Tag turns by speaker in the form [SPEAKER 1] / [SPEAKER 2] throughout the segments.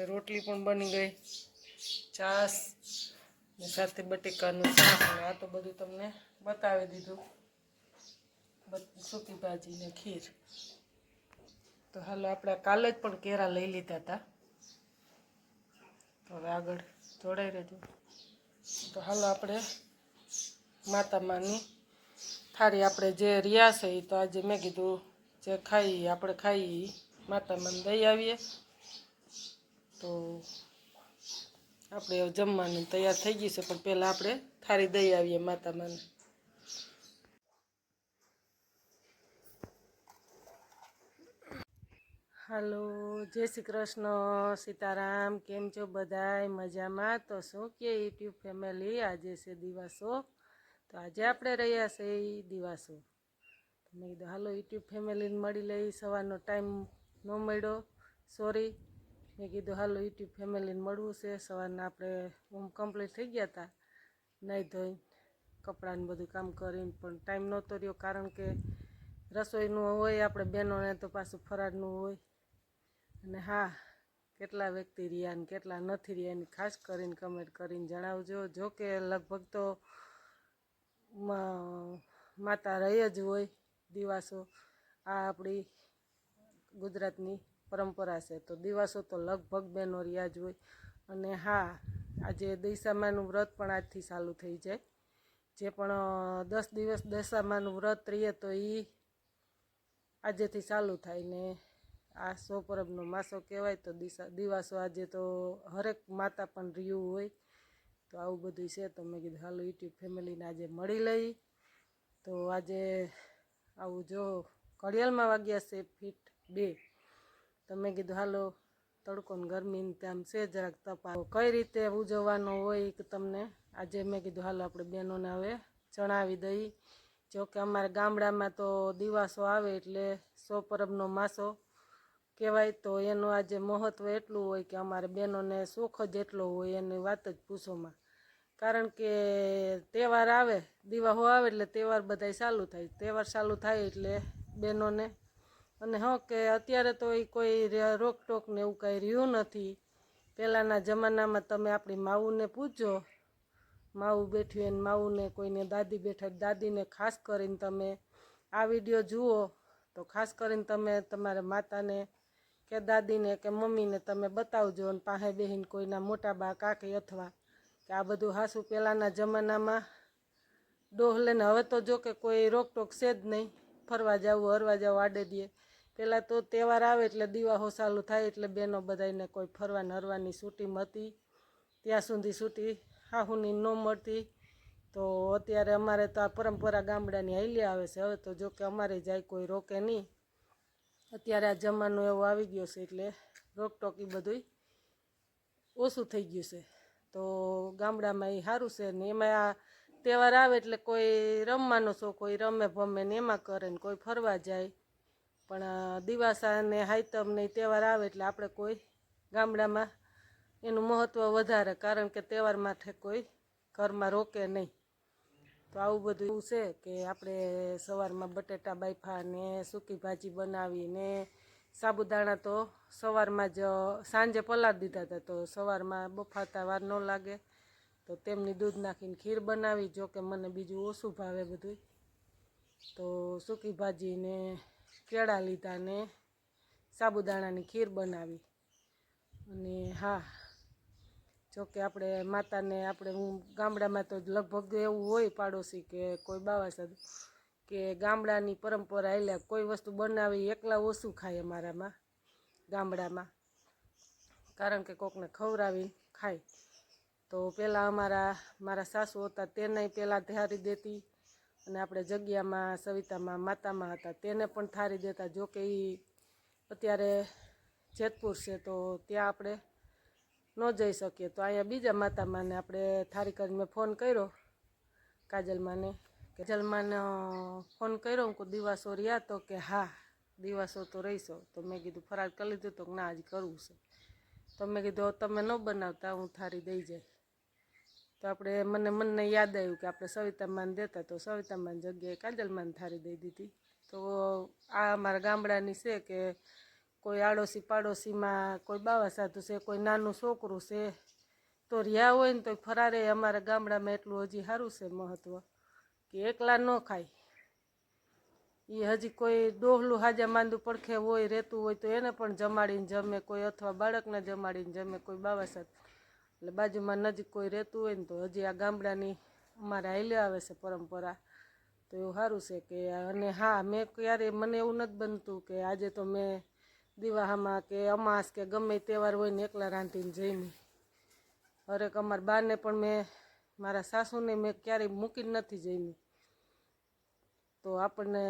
[SPEAKER 1] આપણે રોટલી પણ બની ગઈ. છાશ ને સાથે બટેકાનું શાક ને આ તો બધું તમને બતાવી દીધું. સૂકી ભાજી ને ખીર. તો હાલો આપણે કાલે જ પણ કેરા લઈ લીધા હતા. હવે આગળ જોડાઈ રહેજો. તો હાલો આપણે માતામાની થાળી આપણે જે રહ્યા છે એ તો આજે મેં કીધું જે ખાઈ આપણે ખાઈ માતામાને દઈ આવીએ. તો આપણે જમવાનું તૈયાર થઈ ગયું છે, પણ પહેલાં આપણે થાળી દઈ આવીએ માતામાને. હાલો, જય શ્રી કૃષ્ણ. સીતારામ, કેમ છો બધાય? મજામાં? તો શું કે યુટ્યુબ ફેમિલી, આજે છે દિવાસો. તો આજે આપણે રહ્યા છે એ દિવાસો મેં કીધું, હાલો, યુટ્યુબ ફેમિલીને મળી લઈ, સવારનો ટાઈમ ન મળ્યો. સોરી મેં કીધું, હાલો, યુટ્યુબ ફેમિલીને મળવું છે. સવારના આપણે હોમ કમ્પ્લીટ થઈ ગયા હતા નાહી ધોઈ, કપડાને બધું કામ કરીને. પણ ટાઈમ નહોતો રહ્યો, કારણ કે રસોઈનું હોય, આપણે બહેનોને તો પાછું ફરાળનું હોય. અને હા, કેટલા વ્યક્તિ રહ્યા ને કેટલા નથી રહ્યા એની ખાસ કરીને કમેન્ટ કરીને જણાવજો. જો કે લગભગ તો માતા રહી જ હોય, દિવાસો. આ આપણી ગુજરાતની પરંપરા છે. તો દિવાસો તો લગભગ બેનો રહ્યા જ હોય. અને હા, આજે દૈસામાનું વ્રત પણ આજથી ચાલુ થઈ જાય. જે પણ દસ દિવસ દશામાનું વ્રત રહીએ તો એ આજેથી ચાલુ થાય ને આ સો પરબનો માસો કહેવાય તો દિશા, દિવાસો આજે તો હરેક માતા પણ રહ્યું હોય. તો આવું બધું છે. તો મેં કીધું, હાલો, યુટ્યુબ ફેમિલીને આજે મળી લઈ. તો આજે આવું જો, ઘડિયાળમાં વાગ્યા છે ફીટ બે. તો મેં કીધું, હાલો, તડકો ને તેમ છે જરાક તપા કઈ રીતે ઉજવવાનો હોય કે તમને આજે મેં કીધું, હાલો, આપણે બહેનોને હવે જણાવી દઈ. જો કે અમારે ગામડામાં તો દિવાસો આવે એટલે સો પરબનો માસો કહેવાય, તો એનું આજે મહત્ત્વ એટલું હોય કે અમારે બહેનોને સુખ જ એટલો હોય એની વાત જ પૂછોમાં. કારણ કે તહેવાર આવે, દિવાહો આવે એટલે તહેવાર બધાય ચાલુ થાય. તહેવાર ચાલુ થાય એટલે બહેનોને અને હા કે અત્યારે તો એ કોઈ રોકટોક ને એવું કાંઈ રહ્યું નથી. પહેલાંના જમાનામાં તમે આપણી માવુને પૂછજો. માવું બેઠ્યું એને માવુને કોઈને દાદી બેઠા દાદીને ખાસ કરીને તમે આ વીડિયો જુઓ તો ખાસ કરીને તમે તમારા માતાને કે દાદીને કે મમ્મીને તમે બતાવજો અને પાસે બેહીને કોઈના મોટા બા, કાકી અથવા કે આ બધું હાસું પહેલાંના જમાનામાં ડોહ લઈને હવે તો જો કે કોઈ રોકટોક છે જ નહીં. ફરવા જવું, હરવા જવું, આડે દે. પહેલાં તો તહેવાર આવે એટલે દિવાહો ચાલુ થાય એટલે બહેનો બધાને કોઈ ફરવા નરવાની છૂટી મળતી ત્યાં સુધી છૂટી હાહુની ન મળતી. તો અત્યારે અમારે તો આ પરંપરા ગામડાની હાલી આવે છે. હવે તો જો કે અમારે જાય કોઈ રોકે નહીં. અત્યારે આ જમાનો એવો આવી ગયો છે એટલે રોકટોક એ બધુંય ઓછું થઈ ગયું છે. તો ગામડામાં એ સારું છે ને એમાં આ તહેવાર આવે એટલે કોઈ રમવાનો શોખ કોઈ રમે ભમે ને એમાં કરે ને કોઈ ફરવા જાય. પણ દિવાસા ને હાઈતમ ને તહેવાર આવે એટલે આપણે કોઈ ગામડામાં એનું મહત્ત્વ વધારે, કારણ કે તહેવાર માટે કોઈ ઘરમાં રોકે નહીં. તો આવું બધું એવું છે કે આપણે સવારમાં બટેટા બાફા ને સૂકી ભાજી બનાવીને સાબુદાણા તો સવારમાં જ સાંજે પલાળ દીધા હતા, તો સવારમાં બફાતા વાર ન લાગે. તો તેમની દૂધ નાખીને ખીર બનાવી, જો કે મને બીજું ઓછું ભાવે બધું તો સૂકી ભાજી ને કેળા લીધા ને સાબુદાણાની ખીર બનાવી. અને હા, જોકે આપણે માતાને આપણે હું ગામડામાં તો લગભગ એવું હોય પાડોશી કે કોઈ બાવા સાધુ કે ગામડાની પરંપરા એટલે કોઈ વસ્તુ બનાવી એકલા ઓછું ખાય અમારામાં, ગામડામાં. કારણ કે કોકને ખવડાવી ખાય. તો પહેલાં અમારા, મારા સાસુ હતા તેને પહેલાં ધારી દેતી. અને આપણે જગ્યામાં, સવિતામાં, માતામાં હતા. તેને પણ થારી દેતા. જો કે એ અત્યારે જેતપુર છે, તો ત્યાં આપણે ન જઈ શકીએ. તો અહીંયા બીજા માતામાને આપણે થારી કરીને મેં ફોન કર્યો કાજલમાને કાજલમાને ફોન કર્યો. હું દિવાસો રહ્યા તો કે હા, દિવાસો તો રહીશો. તો મેં કીધું, ફરાર કરી લીધું તો ના, આજ કરવું છે. તો મેં કીધું તમે ન બનાવતા, હું થારી દઈ જાય. તો આપણે મને મને યાદ આવ્યું કે આપણે સવિતામાન દેતા તો સવિતામાન જગ્યાએ કાજલમાન થારી દઈ દીધી. તો આ અમારા ગામડાની છે કે કોઈ આડોશી પાડોશીમાં કોઈ બાવા સાધુ છે, કોઈ નાનું છોકરું છે, તો રહ્યા હોય ને તો ફરારે અમારા ગામડામાં એટલું હજી સારું છે મહત્ત્વ કે એકલા ન ખાય. એ હજી કોઈ ડોહલું હાજા માંદું પડખે હોય, રહેતું હોય તો એને પણ જમાડીને જમે, કોઈ અથવા બાળકને જમાડીને જમે, કોઈ બાવા સાથે એટલે બાજુમાં નજીક કોઈ રહેતું હોય ને તો હજી આ ગામડાની અમારે હાલે આવે છે પરંપરા. તો એવું સારું છે કે અને હા, મેં ક્યારે, મને એવું નથી બનતું કે આજે તો મેં દિવાહામાં કે અમાસ કે ગમે તહેવાર હોય ને એકલા રાંધીને જઈને. હરેક અમારા બાને પણ મેં, મારા સાસુને મેં ક્યારેય મૂકીને નથી જઈની. તો આપણને,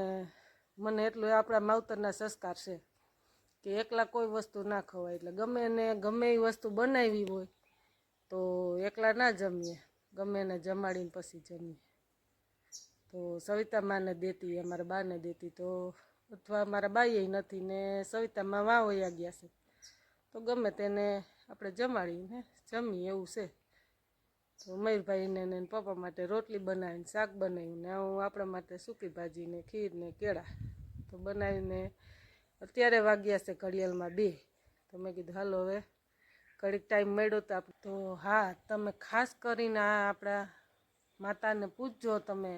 [SPEAKER 1] મને એટલું આપણા માવતરના સંસ્કાર છે કે એકલા કોઈ વસ્તુ ના ખવાય. એટલે ગમે ને ગમે એ વસ્તુ બનાવી હોય તો એકલા ના જમીએ. ગમે એને જમાડીને પછી જમીએ. તો સવિતા માને દેતી, અમારા બાને દેતી. તો અથવા મારા બાઈએ નથી ને સવિતામાં વા વયા ગયા છે. તો ગમે તેને આપણે જમાડીને જમીએ એવું છે. તો મયુરભાઈને ને પપ્પા માટે રોટલી બનાવીને, શાક બનાવ્યું ને હું આપણા માટે સૂકી ભાજીને ખીર ને કેળા. તો બનાવીને અત્યારે વાગ્યા છે ઘડિયાળમાં બે. તો મેં કીધું, હાલો હવે ઘડીક ટાઈમ મળ્યો તો તો હા, તમે ખાસ કરીને આ આપણા માતાને પૂછજો તમે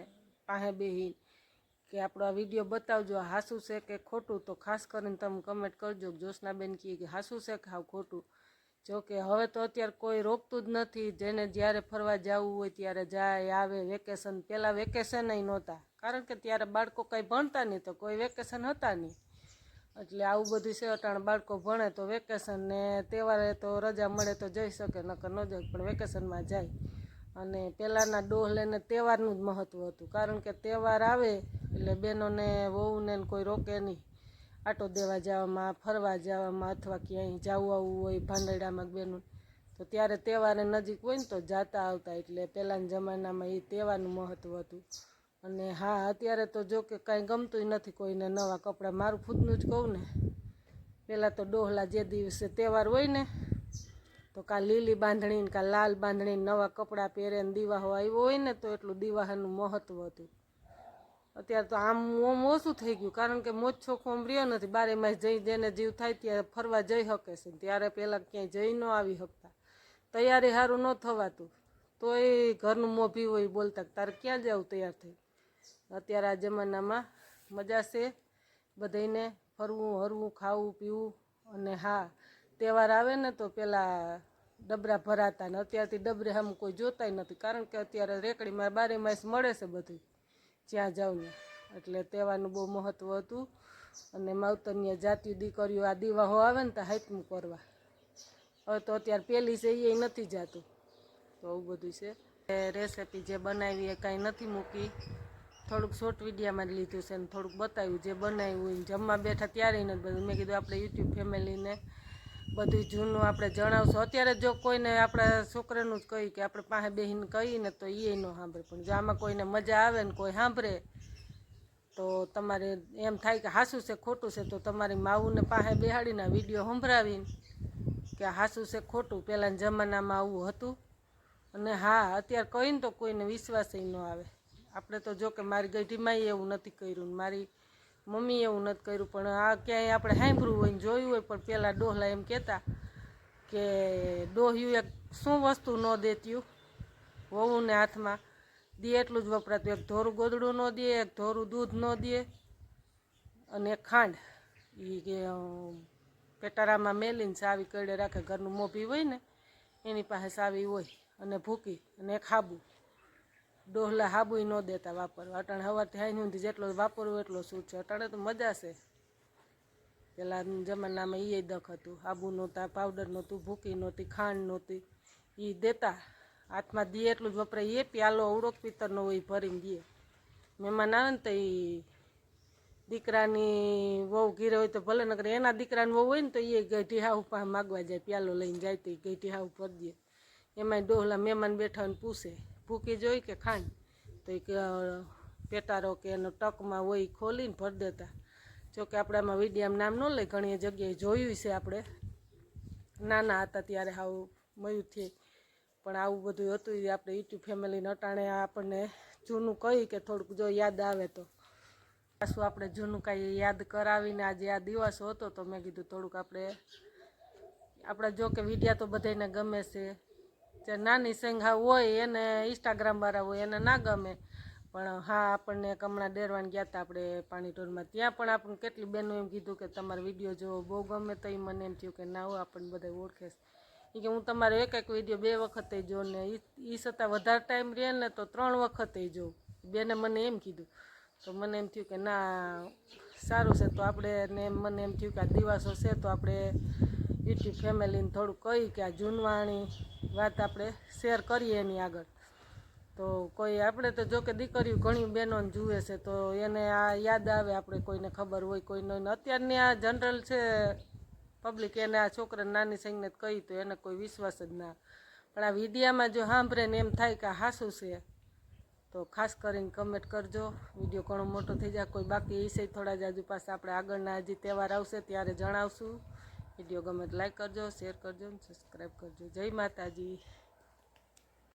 [SPEAKER 1] પાસે બેહી કે આપણો આ વીડિયો બતાવજો. હાસું છે કે ખોટું, તો ખાસ કરીને તમે કમેન્ટ કરજો જોશનાબેન કહે કે હાસું છે કે હાવ ખોટું. જો કે હવે તો અત્યારે કોઈ રોકતું જ નથી. જેને જ્યારે ફરવા જવું હોય ત્યારે જાય, આવે વેકેશન પહેલાં વેકેશન નહોતા. કારણ કે ત્યારે બાળકો કંઈ ભણતા નહીં, તો કોઈ વેકેશન હતા નહીં. એટલે આવું બધું છે, અટાણ બાળકો ભણે તો વેકેશન ને તહેવારે તો રજા મળે તો જઈ શકે, નકર ન જાય પણ વેકેશનમાં જાય. અને પહેલાંના ડોહ લઈને તહેવારનું જ મહત્ત્વ હતું, કારણ કે તહેવાર આવે એટલે બહેનોને, વહુને કોઈ રોકે નહીં. આટો દેવા જવામાં, ફરવા જવામાં અથવા ક્યાંય જવું આવવું હોય ભાંડેડામાં બેનું, તો ત્યારે તહેવારે નજીક હોય ને તો જાતા આવતા, એટલે પહેલાંના જમાનામાં એ તહેવારનું મહત્ત્વ હતું. અને હા, અત્યારે તો જો કે કાંઈ ગમતું નથી કોઈને નવા કપડાં. મારું ખુદનું જ કહું ને, પહેલાં તો ડોહલા જે દિવસે તહેવાર હોય ને, તો કાં લીલી બાંધણી કા લાલ બાંધણી નવા કપડાં પહેરે ને દિવાહો આવ્યો હોય ને, તો એટલું દિવાહાનું મહત્ત્વ હતું. અત્યારે તો આમ ઓમ ઓછું થઈ ગયું, કારણ કે મોછો ખોમ રહ્યો નથી. બારે માસ જઈ જેને જીવ થાય ત્યારે ફરવા જઈ શકે છે ત્યારે પહેલાં ક્યાંય જઈ ન આવી શકતા. તૈયારી સારું ન થવાતું. તોય ઘરનું મોભી હોય બોલતા તારે ક્યાં જવું તૈયાર થઈ અત્યારે આ જમાનામાં મજા છે. બધાને ફરવું, હરવું, ખાવું, પીવું અને હા, તહેવાર આવે ને તો પેલા ડબરા ભરાતા ને અત્યારથી ડબરે આમ કોઈ જોતાય નથી. કારણ કે અત્યારે રેકડીમાં બારે માસ મળે છે બધું જ્યાં જાઉં ને. એટલે તહેવારનું બહુ મહત્ત્વ હતું. અને માવતરની જાતિ દીકરીઓ આ દિવાહો આવે ને તો હાથમું કરવા હવે તો અત્યારે પેલી છે એ નથી જાતું. તો આવું બધું છે. રેસિપી જે બનાવી એ કાંઈ નથી મૂકી. થોડુંક શોર્ટ વિડીયામાં જ લીધું છે ને થોડુંક બતાવ્યું જે બનાવ્યું ને જમવા બેઠા ત્યારે નથી બધું. મેં કીધું આપણે યુટ્યુબ ફેમિલીને બધું જૂનું આપણે જણાવશું. અત્યારે જો કોઈને આપણા છોકરાનું જ કહી કે આપણે પાસે બેહીને કહીને તો એ ન સાંભળે. પણ જો આમાં કોઈને મજા આવે ને કોઈ સાંભળે, તો તમારે એમ થાય કે હાસું છે, ખોટું છે, તો તમારી માવુને પાસે બેહાડીને વીડિયો સંભળાવીને કે હાસું છે, ખોટું. પહેલાંના જમાનામાં આવું હતું. અને હા, અત્યારે કહીને તો કોઈને વિશ્વાસ ન આવે. આપણે તો જો કે મારી ગઢીમાંય એવું નથી કર્યું ને મારી મમ્મીએ એવું નથી કર્યું, પણ આ ક્યાંય આપણે સાંભળ્યું હોય ને જોયું હોય, પણ પહેલાં ડોહલા એમ કહેતા કે ડોહ્યું એક શું વસ્તુ ન દેત્યું વહુને હાથમાં દે એટલું જ વપરાતું, એક ધોરું ગોદડું ન દે, એક ધોરું દૂધ ન દે અને ખાંડ. એ કે પેટારામાં મેલીને સાવી કરડે રાખે, ઘરનું મોભી હોય ને, એની પાસે સાવી હોય અને ભૂકી અને હાબુ. ડોહલા હાબુય ન દેતા વાપરવા. અટાણે સવારથી હાઈ સુધી જેટલો વાપરવું એટલો શું છે? અટાણે તો મજા છે. પેલા જમાનામાં એ દખ હતું. હાબુ નહોતા પાવડર નહોતું, ભૂકી નહોતી, ખાંડ નહોતી. એ દેતા. હાથમાં દે એટલું જ વપરાય. એ પ્યાલો અવડોક પિત્તરનો હોય ભરીને દે મહેમાન આવે ને તો એ દીકરાની વહુ ઘીરે હોય તો ભલે, નકર એના દીકરાની વહુ હોય ને તો એ ગઢી હાવ પાસે માગવા જાય, પ્યાલો લઈને જાય તો એ ગઢી હાવ ભરી દે. એમાંય ડોહલા મહેમાન બેઠા પૂછે ભૂકી જોઈ કે ખાંડ તો એ પેટારો કે એનો ટકમાં હોય ખોલીને ભરી દેતા. જોકે આપણે આમાં વિડીયામાં નામ ન લઈ, ઘણી જગ્યાએ જોયું છે આપણે. નાના હતા ત્યારે હાવ મયુરથી પણ આવું બધું હતું એ આપણે યુટ્યુબ ફેમિલીને અટાણે આપણને જૂનું કહી કે થોડુંક જો યાદ આવે તો. પાછું આપણે જૂનું કાંઈ યાદ કરાવીને આજે આ દિવસો હતો તો મેં કીધું થોડુંક આપણે આપણે જો કે વિડીયા તો બધાને ગમે છે. જે નાની સંઘા હોય એને ઇન્સ્ટાગ્રામ વાળા હોય એને ના ગમે. પણ હા, આપણને હમણાં ડેરવાન ગયા હતા આપણે પાણીટોરમાં ત્યાં પણ આપણને કેટલી બહેનો એમ કીધું કે તમારો વીડિયો જોવો બહુ ગમે તો એ મને એમ થયું કે ના હોય આપણને બધા ઓળખે છે. કે હું તમારો એક એક વીડિયો બે વખતે જો ને એ છતાં વધારે ટાઈમ રહે ને તો ત્રણ વખતે જોઉં. બેને મને એમ કીધું. તો મને એમ થયું કે ના, સારું છે તો આપણે ને મને એમ થયું કે આ દિવસો છે તો આપણે યુટ્યુબ ફેમિલીને થોડું કહી કે આ જૂનવાણી વાત આપણે શેર કરીએ એની આગળ. તો કોઈ આપણે તો જો કે દીકરીઓ ઘણી બહેનોને જુએ છે, તો એને આ યાદ આવે આપણે કોઈને ખબર હોય, કોઈને અત્યારની આ જનરલ છે પબ્લિક, એને આ છોકરાને નાની સંગને કહી તો એને કોઈ વિશ્વાસ જ ના. પણ આ વિડીયામાં જો સાંભળે ને એમ થાય કે હાસું છે, તો ખાસ કરીને કમેન્ટ કરજો. વીડિયો ઘણો મોટો થઈ જાય. કોઈ બાકી વિષય થોડા જ આજુ પાસે આપણે આગળના હજી તહેવાર આવશે ત્યારે જણાવશું. વીડિયો ગમે તો લાઈક કરજો શેર કરજો ને સબસ્ક્રાઈબ કરજો. જય માતાજી.